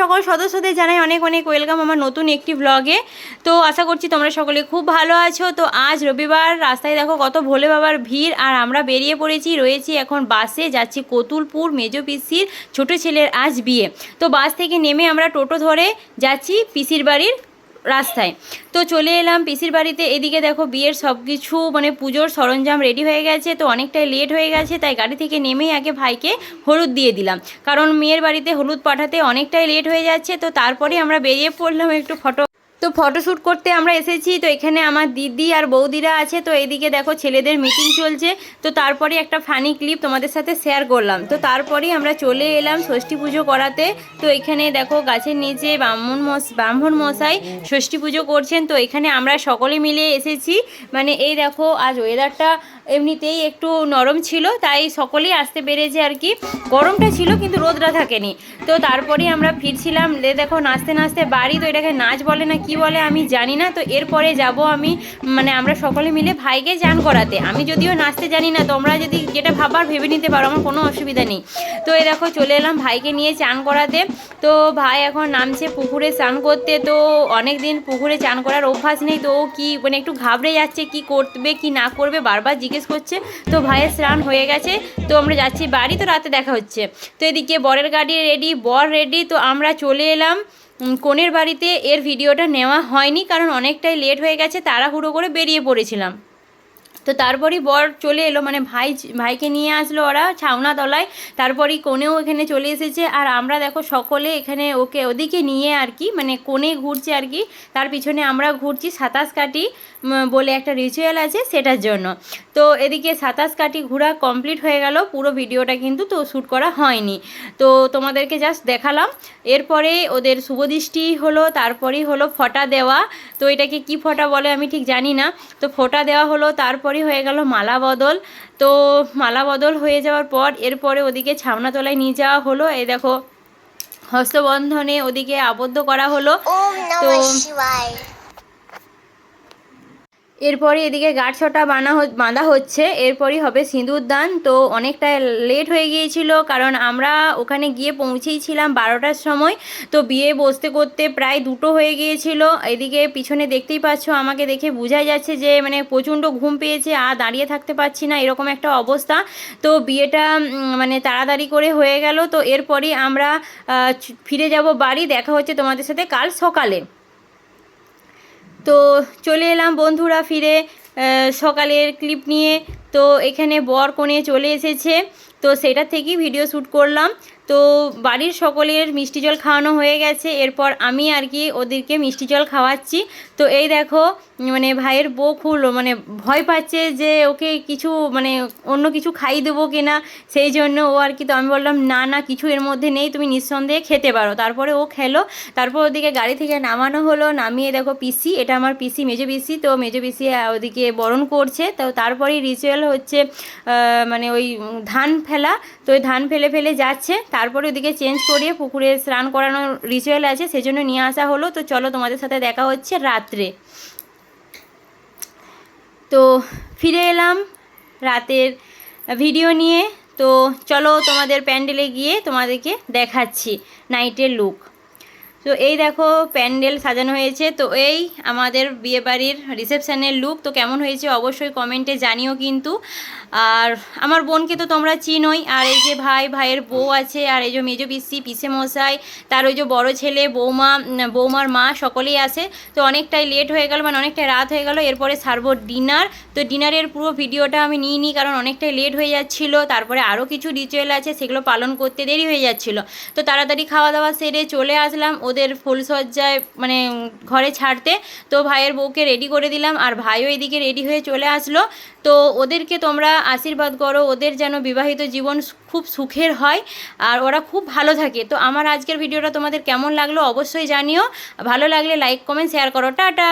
সকল সদস্যদের জানাই অনেক অনেক ওয়েলকাম আমার নতুন একটি ব্লগে তো আশা করছি তোমরা সকলে খুব ভালো আছো। তো আজ রবিবার, রাস্তায় দেখো কত ভোলে বাবার ভিড়। আর আমরা বেরিয়ে পড়েছি, রয়েছি এখন বাসে, যাচ্ছি কতুলপুর, মেজো পিসির ছোটো ছেলের আজ বিয়ে। তো বাস থেকে নেমে আমরা টোটো ধরে যাচ্ছি পিসির বাড়ির রাস্তায়। তো চলে এলাম পিসির বাড়িতে। এদিকে দেখো বিয়ের সব কিছু মানে পুজোর সরঞ্জাম রেডি হয়ে গেছে, তো অনেকটাই লেট হয়ে গেছে, তাই গাড়ি থেকে নেমেই আগে ভাইকে হলুদ দিয়ে দিলাম। কারণ মেয়ের বাড়িতে হলুদ পাঠাতে অনেকটাই লেট হয়ে যাচ্ছে, তো তারপরে আমরা বেরিয়ে পড়লাম একটু ফটো তো ফটোশ্যুট করতে আমরা এসেছি, তো এখানে আমার দিদি আর বৌদিরা আছে, তো এইদিকে দেখো ছেলেদের মিটিং চলছে, তো তারপরে একটা ফানি ক্লিপ তোমাদের সাথে শেয়ার করলাম। তো তারপরেই আমরা চলে এলাম ষষ্ঠী পুজো করাতে, তো এখানে দেখো গাছের নিচে ব্রাহ্মণ ব্রাহ্মণ মশাই ষষ্ঠী পুজো করছেন, তো এখানে আমরা সকলে মিলে এসেছি। মানে এই দেখো আজ ওয়েদারটা এমনিতেই একটু নরম ছিল, তাই সকলেই আসতে পেরেছে আর কি। গরমটা ছিল কিন্তু রোদটা থাকেনি। তো তারপরে আমরা ফিরছিলাম দেখো নাচতে নাচতে বাড়ি, তো এটাকে নাচ বলে না কি বলে আমি জানি না, তো এরপরে যাব আমি মানে আমরা সকলে মিলে ভাইকে চান করাতে। আমি যদিও নাচতে জানি না, তোমরা যদি যেটা ভাবার ভেবে নিতে পারো, আমার কোনো অসুবিধা নেই। তো এই দেখো, চলে এলাম ভাইকে নিয়ে চান করাতে। তো ভাই এখন নামছে পুকুরে স্নান করতে, তো অনেক দিন পুকুরে চান করার অভ্যাস নেই, তো কি মানে একটু ঘাবড়ে যাচ্ছে, কি করবে, কি না করবে, বারবার জিজ্ঞেস করছে। তো ভাইয়ের স্নান হয়ে গেছে, তো আমরা যাচ্ছি বাড়ি, তো রাতে দেখা হচ্ছে। তো এদিকে বরের গাড়ি রেডি বর রেডি তো আমরা চলে এলাম। কনের বাড়িতে এর ভিডিওটা নেওয়া হয়নি, কারণ অনেকটাই লেট হয়ে গেছে, তাড়াহুড়ো করে বেরিয়ে পড়েছিলাম। তো তারপরই বর চলে এলো মানে ভাই ভাইকে নিয়ে আসলো ওরা ছাউনা তলায় তারপরই কোনেও এখানে চলে এসেছে। আর আমরা দেখো সকলে এখানে ওকে ওদিকে নিয়ে আর কি মানে কোণে ঘুরছে আর কি। তার পিছনে আমরা ঘুরছি সাতাশ কাটি বলে একটা রিচুয়াল আছে সেটার জন্য। তো এদিকে সাতাশ কাটি ঘোরা কমপ্লিট হয়ে গেল, পুরো ভিডিওটা কিন্তু তো শ্যুট করা হয়নি। তো তোমাদেরকে জাস্ট দেখালাম। এরপরে ওদের শুভদৃষ্টি হলো, তারপরেই হলো ফটা দেওয়া। তো এটাকে কি ফটা বলে আমি ঠিক জানি না। তো ফোঁটা দেওয়া হলো তারপরেই হয়ে গেল মালা বদল। তো মালা বদল হয়ে যাওয়ার পর এরপরে ওদিকে ছাউনাতলায় নিয়ে যাওয়া হলো। এই দেখো হস্তবন্ধনে ওদিকে আবদ্ধ করা হলো। তো এরপরে এদিকে গাঁটছটা বানা বাঁধা হচ্ছে। এরপরই হবে সিঁদুর দান। তো অনেকটা লেট হয়ে গিয়েছিল, কারণ আমরা ওখানে গিয়ে পৌঁছেইছিলাম বারোটার সময়। তো বিয়ে বসতে করতে প্রায় দুটো হয়ে গিয়েছিল। এদিকে পিছনে দেখতেই পাচ্ছ, আমাকে দেখে বোঝাই যাচ্ছে যে মানে প্রচণ্ড ঘুম পেয়েছে, আর দাঁড়িয়ে থাকতে পারছি না, এরকম একটা অবস্থা। তো বিয়েটা মানে তাড়াতাড়ি করে হয়ে গেল। তো এরপরই আমরা ফিরে যাব বাড়ি। দেখা হচ্ছে তোমাদের সাথে কাল সকালে। তো চলে এলাম বন্ধুরা ফিরে সকালের ক্লিপ নিয়ে। তো এখানে বর কোণে চলে এসেছে। তো সেটা থেকেই ভিডিও শ্যুট করলাম। তো বাড়ির সকলের মিষ্টি জল খাওয়ানো হয়ে গেছে। এরপর আমি আর কি ওদেরকে মিষ্টি জল খাওয়াচ্ছি। তো এই দেখো মানে ভাইয়ের বউ খুব মানে ভয় পাচ্ছে যে ওকে কিছু মানে অন্য কিছু খাইয়ে দেবো কিনা। সেই জন্য ও আর কি, তো আমি বললাম, না না, কিছু এর মধ্যে নেই, তুমি নিঃসন্দেহে খেতে পারো। তারপরে ও খেলো। তারপর ওদিকে গাড়ি থেকে নামানো হলো। নামিয়ে দেখো পিসি এটা আমার পিসি মেজো পিসি তো মেজো পিসি ওদিকে বরণ করছে। তো তারপরেই রিচুয়াল হচ্ছে মানে ওই ধান ফেলা, তো ওই ধান ফেলে ফেলে যাচ্ছে। তারপরে ওদিকে চেঞ্জ করিয়ে পুকুরে স্নান করানোর রিচুয়াল আছে, সেজন্য নিয়ে আসা হলো। তো চলো তোমাদের সাথে দেখা হচ্ছে রাত্রে। তো ফিরে এলাম রাতের ভিডিও নিয়ে। তো চলো তোমাদের প্যান্ডেলে গিয়ে তোমাদেরকে দেখাচ্ছি নাইটের লুক তো এই দেখো প্যান্ডেল সাজানো হয়েছে। তো এই আমাদের বিয়েবাড়ির রিসেপশানের লুক, তো কেমন হয়েছে অবশ্যই কমেন্টে জানিও কিন্তু। আর আমার বোনকে তো তোমরা চিনোই, আর এই যে ভাই, ভাইয়ের বউ আছে, আর এই যে মেজো পিসি পিসে মশাই তার ওই যে বড় ছেলে, বৌমা বৌমার মা, সকলেই আছে। তো অনেকটাই লেট হয়ে গেল মানে অনেকটাই রাত হয়ে গেল, এরপরে সারবো ডিনার। তো ডিনারের পুরো ভিডিওটা আমি নিই নি, কারণ অনেকটাই লেট হয়ে যাচ্ছিল, তারপরে আরও কিছু রিচুয়াল আছে, সেগুলো পালন করতে দেরি হয়ে যাচ্ছিল। তো তাড়াতাড়ি খাওয়া দাওয়া সেরে চলে আসলাম ওদের ফুলসজ্জায় মানে ঘরে ছাড়তে, তো ভাইয়ের বউকে রেডি করে দিলাম আর ভাইও এদিকে রেডি হয়ে চলে আসলো। তো ওদেরকে তোমরা আশীর্বাদ করো, ওদের যেন বিবাহিত জীবন খুব সুখের হয় আর ওরা খুব ভালো থাকে। তো আমার আজকের ভিডিওটা তোমাদের কেমন লাগল অবশ্যই জানিও। ভালো লাগলে লাইক কমেন্ট শেয়ার করো। টাটা!